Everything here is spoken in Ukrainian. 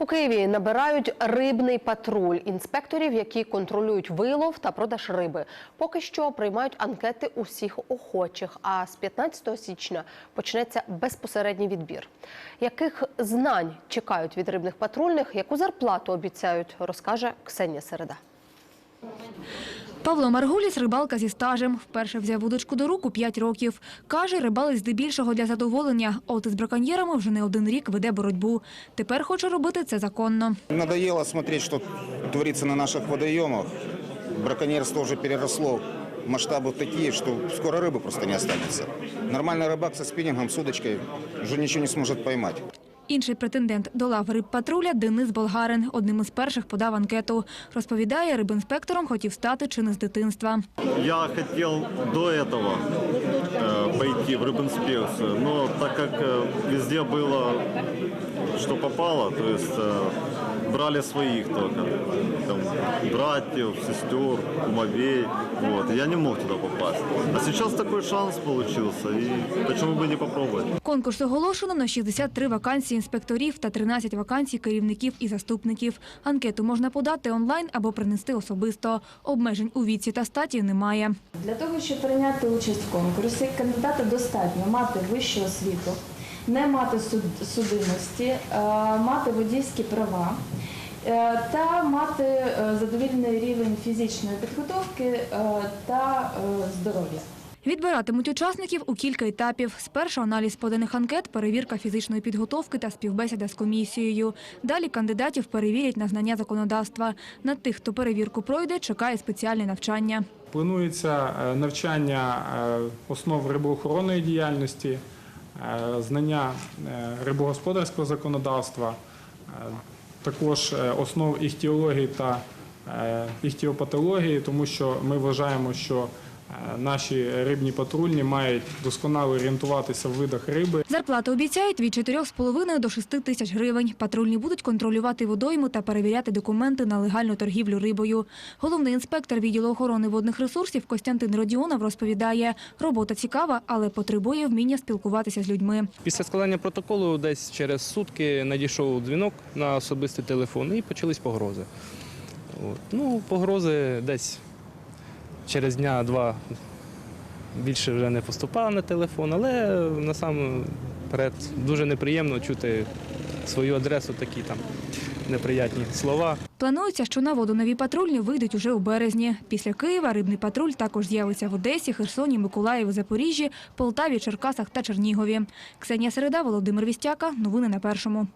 У Києві набирають рибний патруль інспекторів, які контролюють вилов та продаж риби. Поки що приймають анкети усіх охочих. А з 15 січня почнеться безпосередній відбір. Яких знань чекають від рибних патрульних, яку зарплату обіцяють, розкаже Ксенія Середа. Павло Маргуліс – рибалка зі стажем. Вперше взяв вудочку до рук у 5 років. Каже, рибалить здебільшого для задоволення, а от із браконьєрами вже не один рік веде боротьбу. Тепер хоче робити це законно. Надоело смотреть, что творится на наших водоемах. Браконьерство уже переросло в масштабы такие, что скоро рыбы просто не останется. Нормальный рыбак со спиннингом, с удочкой уже ничего не сможет поймать. Інший претендент до лав рибпатруля – Денис Болгарин. Одним із перших подав анкету. Розповідає, рибінспектором хотів стати чи не з дитинства. Я хотів до этого э, пойти в рыбинспекцию, но так как э, везде было, что попало, то есть э, брали своих только, там, братьев, сестер, кумовей, вот, я не мог туда попасть. А сейчас такой шанс получился, и почему бы не попробовать? Конкурс оголошено на 63 вакансії інспекторів та 13 вакансій керівників і заступників. Анкету можна подати онлайн або принести особисто. Обмежень у віці та статі немає. Для того, щоб прийняти участь в конкурсі, кандидата достатньо мати вищу освіту, не мати суд- судимості, е, мати водійські права е, та мати е, задовільний рівень фізичної підготовки та здоров'я. Відбиратимуть учасників у кілька етапів. Спершу аналіз поданих анкет, перевірка фізичної підготовки та співбесіда з комісією. Далі кандидатів перевірять на знання законодавства. На тих, хто перевірку пройде, чекає спеціальне навчання. Планується е, навчання е, основ рибоохоронної діяльності, е, знання рибогосподарського законодавства, також основ іхтіології та іхтіопатології, тому що ми вважаємо, що наші рибні патрульні мають досконало орієнтуватися в видах риби. Зарплату обіцяють від 4,5 до 6 тисяч гривень. Патрульні будуть контролювати водойму та перевіряти документи на легальну торгівлю рибою. Головний інспектор відділу охорони водних ресурсів Костянтин Родіонов розповідає, робота цікава, але потребує вміння спілкуватися з людьми. Після складання протоколу десь через сутки надійшов дзвінок на особистий телефон і почались погрози. От. Ну, погрози десь через дня-два більше вже не поступало на телефон, але насамперед дуже неприємно чути свою адресу такі там неприятні слова. Планується, що на воду нові патрульні вийдуть уже у березні. Після Києва рибний патруль також з'явиться в Одесі, Херсоні, Миколаєві, Запоріжжі, Полтаві, Черкасах та Чернігові. Ксенія Середа, Володимир Вістяка. Новини на першому.